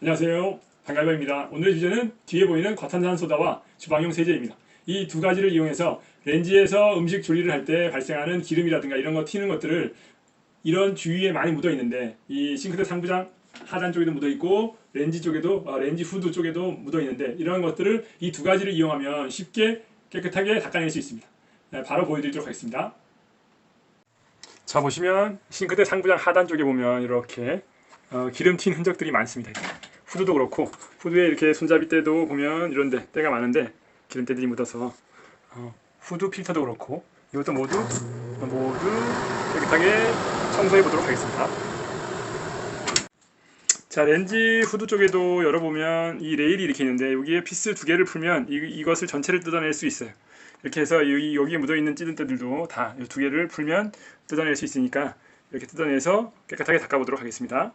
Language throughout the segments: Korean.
안녕하세요. 반갈바입니다. 오늘의 주제는 뒤에 보이는 과탄산소다와 주방용 세제입니다. 이 두 가지를 이용해서 렌지에서 음식 조리를 할 때 발생하는 기름이라든가 이런 거 튀는 것들을 이런 주위에 많이 묻어 있는데 이 싱크대 상부장 하단 쪽에도 묻어 있고 렌지 쪽에도 어, 렌지 후드 쪽에도 묻어 있는데 이런 것들을 이 두 가지를 이용하면 쉽게 깨끗하게 닦아낼 수 있습니다. 네, 바로 보여드리도록 하겠습니다. 자 보시면 싱크대 상부장 하단 쪽에 보면 이렇게 어, 기름 튄 흔적들이 많습니다. 후드도 그렇고 후드에 이렇게 손잡이 때도 보면 이런데 때가 많은데 기름때들이 묻어서 어, 후드 필터도 그렇고 이것도 모두 모두 깨끗하게 청소해 보도록 하겠습니다. 자 렌지 후드 쪽에도 열어보면 이 레일이 이렇게 있는데 여기에 피스 두 개를 풀면 이, 이것을 전체를 뜯어낼 수 있어요. 이렇게 해서 여기, 여기에 묻어 있는 찌든 때들도 다 두 개를 풀면 뜯어낼 수 있으니까 이렇게 뜯어내서 깨끗하게 닦아보도록 하겠습니다.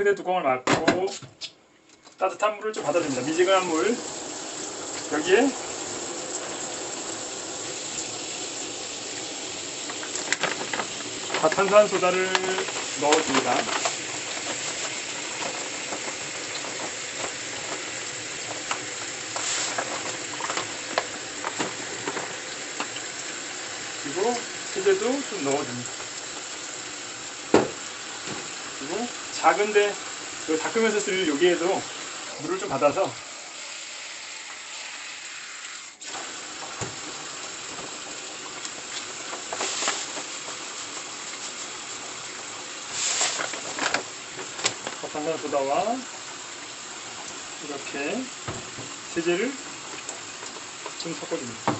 싱크대 뚜껑을 막고 따뜻한 물을 좀 받아줍니다. 미지근한 물 여기에 과탄산 소다를 넣어줍니다. 그리고 세제도 좀 넣어줍니다. 그리고 작은데 그 닦으면서 쓸 여기에도 물을 좀 받아서 과탄산 소다와 이렇게 세제를 좀 섞어줍니다.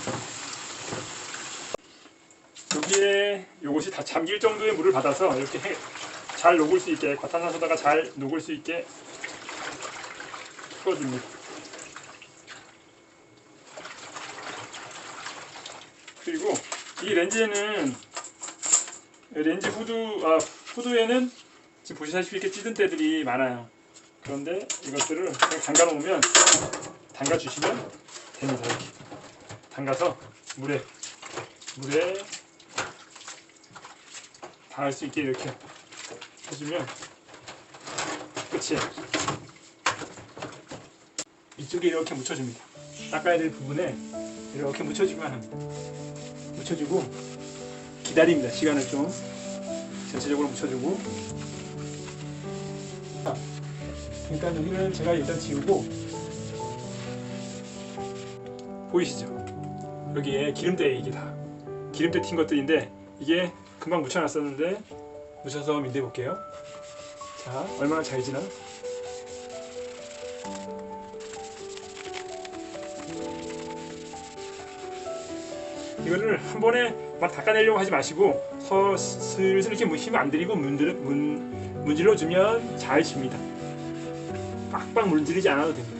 여기에 이것이 다 잠길 정도의 물을 받아서 이렇게 해- 잘 녹을 수 있게 과탄산소다가 잘 녹을 수 있게 풀어줍니다. 그리고 이 렌즈에는 렌즈 후드 아 후드에는 지금 보시다시피 이렇게 찌든 때들이 많아요. 그런데 이것들을 그냥 담가 놓으면 담가 주시면 됩니다. 이렇게 담가서 물에 물에 닿을 수 있게 이렇게 해주면 끝이에요. 이쪽에 이렇게 묻혀줍니다. 닦아야 될 부분에 이렇게 묻혀주기만 합니다. 묻혀주고 기다립니다. 시간을 좀 전체적으로 묻혀주고 자, 그러니까 여기는 제가 일단 지우고 보이시죠? 여기에 기름때 이게 다 기름때 튄 것들인데 이게 금방 묻혀놨었는데 묻혀서 민대 볼게요. 자, 얼마나 잘 지나? 이거를 한 번에 막 닦아내려고 하지 마시고 서 슬슬 이렇게 힘 안 들이고 문들 문 문질러 주면 잘 집니다. 빡빡 문지르지 않아도 됩니다.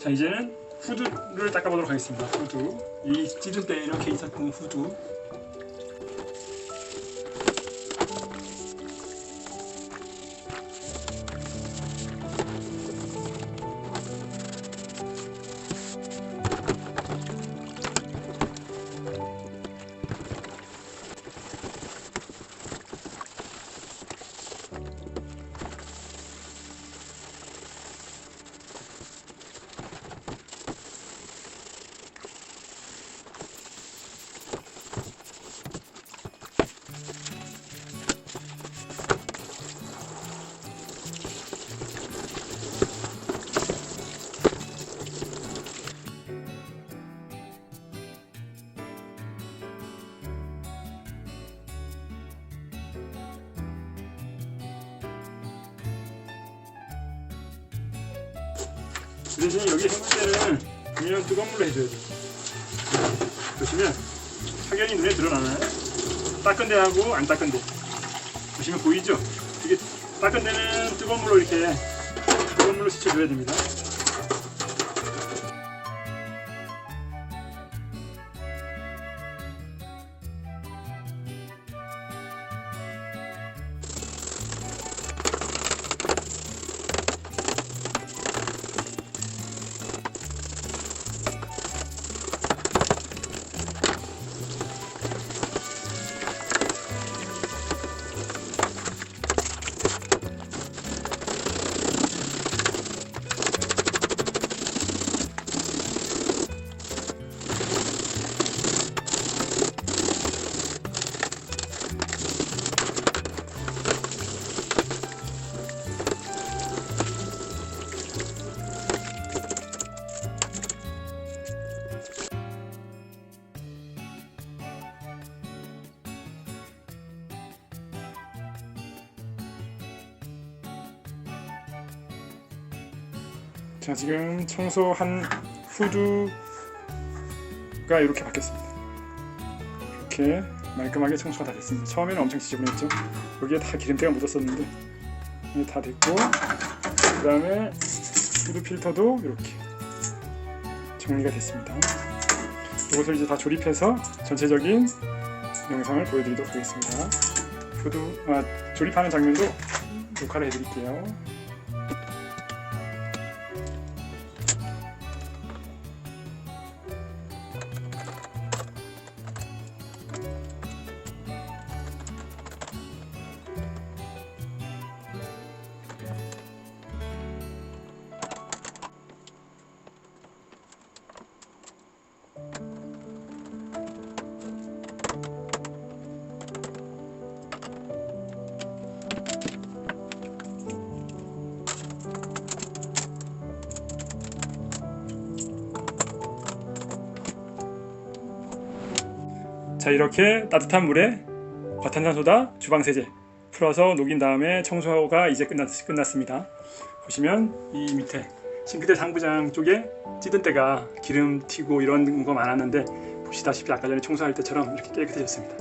자 이제는 후드를 닦아보도록 하겠습니다. 후드 이 찌든 때 이렇게 있었던 후드 그 대신 여기 때는 그냥 뜨거운 물로 해줘야 돼요. 보시면 확연히 눈에 드러나나요? 데하고 안데 보시면 보이죠? 이게 데는 뜨거운 물로 이렇게 뜨거운 물로 씻어줘야 됩니다. 자 지금 청소한 후드가 이렇게 바뀌었습니다. 이렇게 말끔하게 청소가 다 됐습니다. 처음에는 엄청 지저분했죠. 여기에 다 기름때가 묻었었는데 이게 다 됐고 그 다음에 후드 필터도 이렇게 정리가 됐습니다. 이것을 이제 다 조립해서 전체적인 영상을 보여드리도록 하겠습니다. 후드 아, 조립하는 장면도 녹화를 해드릴게요. 자 이렇게 따뜻한 물에 과탄산소다 주방세제 풀어서 녹인 다음에 청소가 이제 끝났, 끝났습니다. 보시면 이 밑에 싱크대 상부장 쪽에 찌든 때가 기름 튀고 이런 거 많았는데 보시다시피 아까 전에 청소할 때처럼 이렇게 깨끗해졌습니다.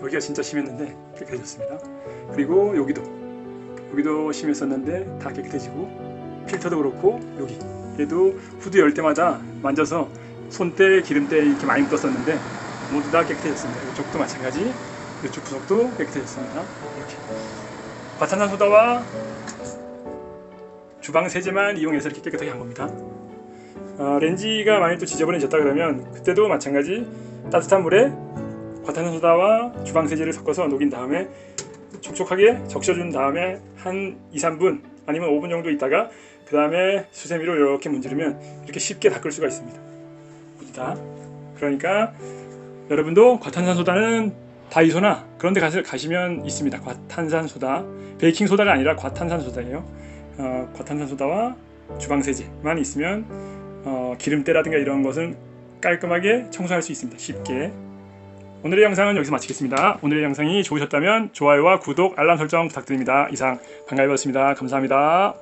여기가 진짜 심했는데 깨끗해졌습니다. 그리고 여기도 여기도 심했었는데 다 깨끗해지고 필터도 그렇고 여기. 얘도 후드 열 때마다 만져서 손때 기름때 이렇게 많이 묻었었는데 모두 다 깨끗해졌습니다. 이쪽도 마찬가지. 이쪽 구석도 깨끗해졌습니다. 이렇게. 과탄산 소다와 주방 세제만 이용해서 이렇게 깨끗하게 한 겁니다. 아, 렌지가 만약 또 지저분해졌다 그러면 그때도 마찬가지 따뜻한 물에 과탄산 소다와 주방 세제를 섞어서 녹인 다음에 촉촉하게 적셔준 다음에 한 2, 3분 아니면 5분 정도 있다가 그 다음에 수세미로 이렇게 문지르면 이렇게 쉽게 닦을 수가 있습니다. 모두 다. 그러니까 여러분도 과탄산소다는 다이소나 그런 데 가시면 있습니다. 과탄산소다. 베이킹소다가 아니라 과탄산소다예요. 어, 과탄산소다와 주방세제만 있으면 어, 기름때라든가 이런 것은 깔끔하게 청소할 수 있습니다. 쉽게. 오늘의 영상은 여기서 마치겠습니다. 오늘의 영상이 좋으셨다면 좋아요와 구독, 알람 설정 부탁드립니다. 이상 반가이었습니다. 감사합니다.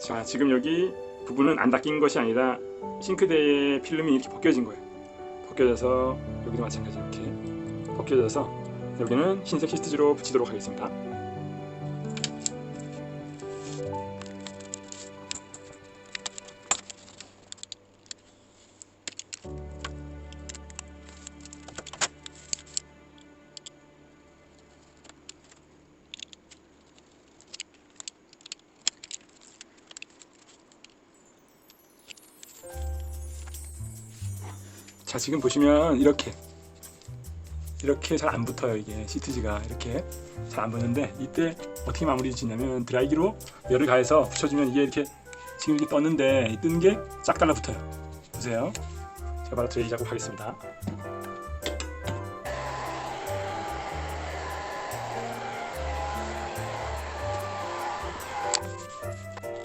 자, 지금 여기 부분은 안 닦인 것이 아니라 싱크대의 필름이 이렇게 벗겨진 거예요. 벗겨져서 여기도 마찬가지 이렇게 벗겨져서 여기는 흰색 히스티지로 붙이도록 하겠습니다. 자 지금 보시면 이렇게. 이렇게 잘 안 붙어요 이게. 시트지가. 이렇게 잘 안 붙는데 이때 어떻게 마무리 짓냐면 드라이기로 열을 가해서 붙여주면 이게 이렇게 지금 이렇게 떴는데 뜬 게 쫙 달라붙어요. 보세요. 제가 바로 드라이기 작업하겠습니다.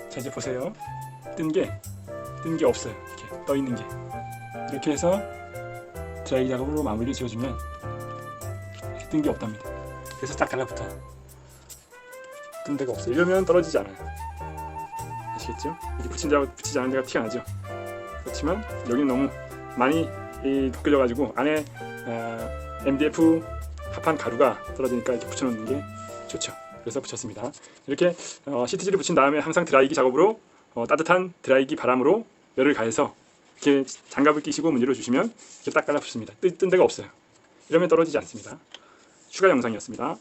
자 이제 보세요. 뜬 게 뜬 게 없어요. 이렇게 떠 있는 게 이렇게 해서 드라이기 작업으로 마무리 지어주면 뜬 게 없답니다. 그래서 딱 달라붙어요. 뜬 데가 없어요. 이러면 떨어지지 않아요. 아시겠죠? 이렇게 붙인 데하고 붙이지 않은 데가 티가 나죠. 그렇지만 여기는 너무 많이 이 벗겨져가지고 안에 어, MDF 합한 가루가 떨어지니까 이렇게 붙여놓는 게 좋죠. 그래서 붙였습니다. 이렇게 어, 시트지를 붙인 다음에 항상 드라이기 작업으로 어, 따뜻한 드라이기 바람으로 열을 가해서 이렇게 장갑을 끼시고 문질러 주시면 이렇게 딱 깔라붙습니다. 뜬, 뜬 데가 없어요. 이러면 떨어지지 않습니다. 추가 영상이었습니다.